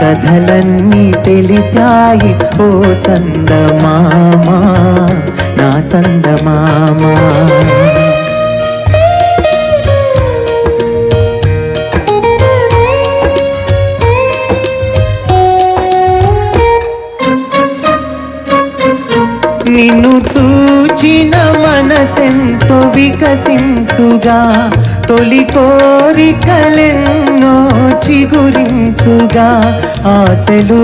కథలన్నీ తెలిసాయి. ఓ చందమామా నా చందమామా. నిన్ను చూచిన మనసెంతో వికసించుగా. తొలి కోరికలెన్నో చిగురించుగా ఆశలు